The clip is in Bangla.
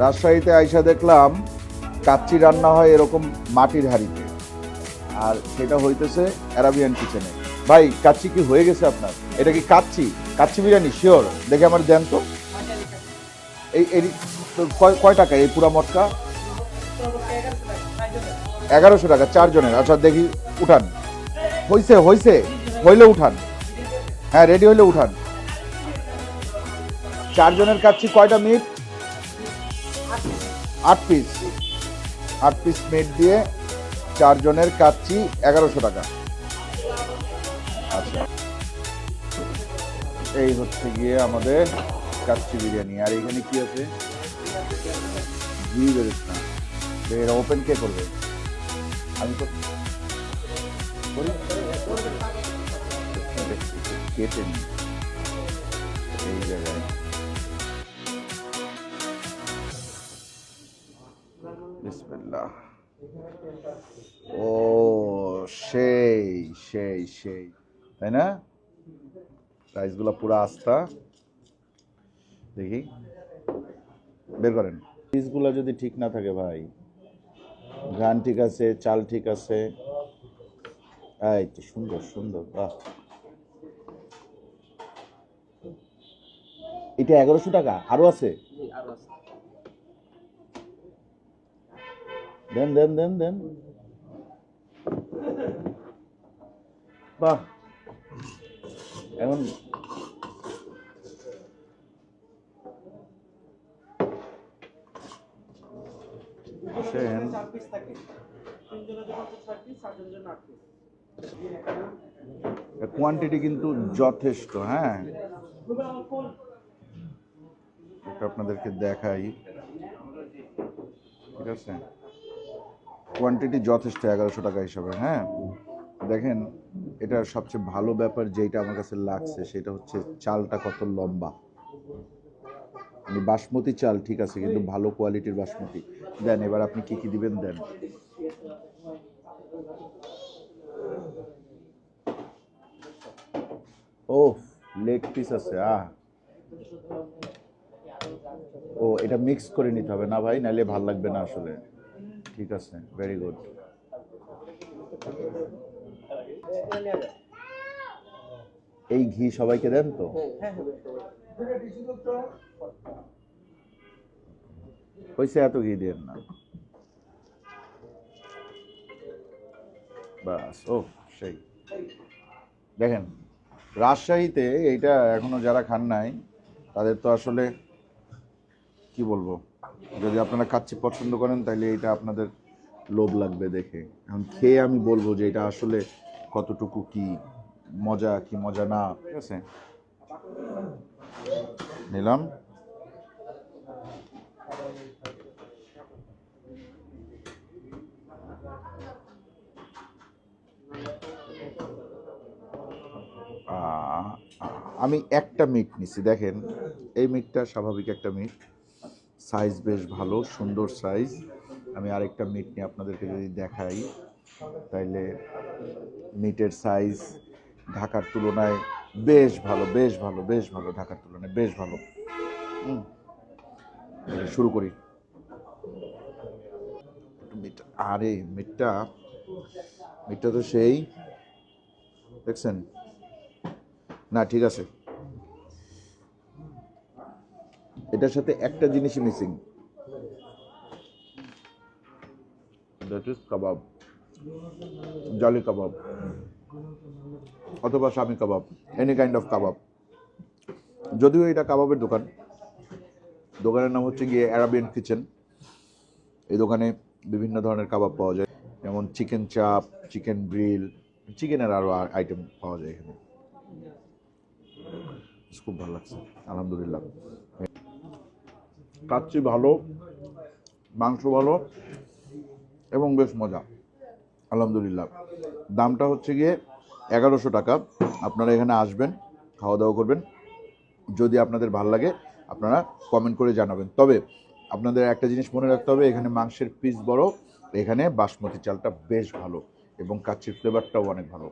রাজশাহীতে আইসা দেখলাম কাচ্চি রান্না হয় এরকম মাটির হাড়িতে। আর সেটা হইতেছে অ্যারাবিয়ান কিচেনে ভাই, কাচ্চি কি হয়ে গেছে আপনার? এটা কি কাচ্চি? কাচ্চি বিরিয়ানি? শিওর দেখে আমার দেন তো। এই এই কয় টাকা এই পুরা মটকা? এগারোশো টাকা, চারজনের। আচ্ছা দেখি, উঠান। হইছে হইছে, হইলে উঠান। হ্যাঁ রেডি হইলে উঠান। চারজনের কাচ্ছি কয়টা মিট আট পিস আট পিস মেট দিয়ে চারজনের কাচ্ছি এগারোশো টাকা। আচ্ছা। এই হচ্ছে গিয়ে আমাদের কাচ্চি বিরিয়ানি। আর এখানে কি আছে? এরা ওপেন কে করবে? আমি তো কেটে নিই। এই জায়গায়। বিসমিল্লাহ। ও, সেই সেই সেই। তাই না? রাইসগুলো পুরো আস্তা। দেখি। বের করেন। পিসগুলো যদি ঠিক না থাকে ভাই। গান ঠিক আছে, চাল ঠিক আছে। এই তো সুন্দর সুন্দর, বাহ। এটা এগারোশো টাকা? আরও আছে। দেন দেন দেন দেন বাহ এখন আসেন কোয়ান্টিটি কিন্তু যথেষ্ট হ্যাঁ এটা আপনাদেরকে দেখাই ঠিক আছে কোয়ান্টিটি যথেষ্ট, এগারোশো টাকা হিসাবে হ্যাঁ? দেখেন, এটা সবচেয়ে ভালো ব্যাপার যেটা আমার কাছে লাগছে, সেটা হচ্ছে চালটা কত লম্বা। মানে বাসমতি চাল, ঠিক আছে, কিন্তু ভালো কোয়ালিটির বাসমতি। দেন, এবার আপনি কি কি দিবেন, দেন। ও লেগ পিস আছে, আহ। ও, এটা মিক্স করে নিতে হবে না ভাই? নাহলে ভালো লাগবে না আসলে। ঠিক আছে ভেরি গুড এই ঘি সবাইকে দেন তো? হয়েছে এত ঘি দেন না। বাস, ও, সেই। দেখেন, রাজশাহীতে এইটা এখনও যারা খান নাই, তাদের তো আসলে, কি বলব? যদি আপনারা কাচ্চি পছন্দ করেন, তাহলে এটা আপনাদের লোভ লাগবে দেখে। এখন খেয়ে আমি বলব যে এটা আসলে কতটুকু কি মজা কি মজা না। ঠিক আছে? নিলাম। আমি একটা মিট নিছি, দেখেন। এই মিটটা স্বাভাবিক একটা মিট সাইজ বেশ ভালো, সুন্দর সাইজ। আমি আরেকটা মিট নিয়ে আপনাদেরকে যদি দেখাই, তাইলে মিটের সাইজ ঢাকার তুলনায় বেশ ভালো বেশ ভালো বেশ ভালো ঢাকার তুলনায়, বেশ ভালো। শুরু করি। মিট, আরে মিটটা মিটটা তো সেই, দেখছেন? না, ঠিক আছে। এটার সাথে একটা জিনিসই missing. That is kebab. Jolly kebab. অথবা স্বামী kebab. Any kind of kebab. যদিও এটা কাবাবের দোকান। দোকানের নাম হচ্ছে গিয়ে অ্যারাবিয়ান কিচেন এই দোকানে বিভিন্ন ধরনের কাবাব পাওয়া যায়। যেমন চিকেন চাপ, চিকেন গ্রিল চিকেনের আরও আইটেম পাওয়া যায় এখানে। খুব ভালো লাগছে। আলহামদুলিল্লাহ। কাচ্চি ভালো, মাংস ভালো এবং বেশ মজা। আলহামদুলিল্লাহ। দামটা হচ্ছে গিয়ে এগারোশো টাকা। আপনারা এখানে আসবেন, খাওয়া দাওয়া করবেন। যদি আপনাদের ভালো লাগে, আপনারা কমেন্ট করে জানাবেন। তবে আপনাদের একটা জিনিস মনে রাখতে হবে, এখানে মাংসের পিস বড়, এখানে বাসমতি চালটা বেশ ভালো এবং কাচ্চির ফ্লেভারটাও অনেক ভালো।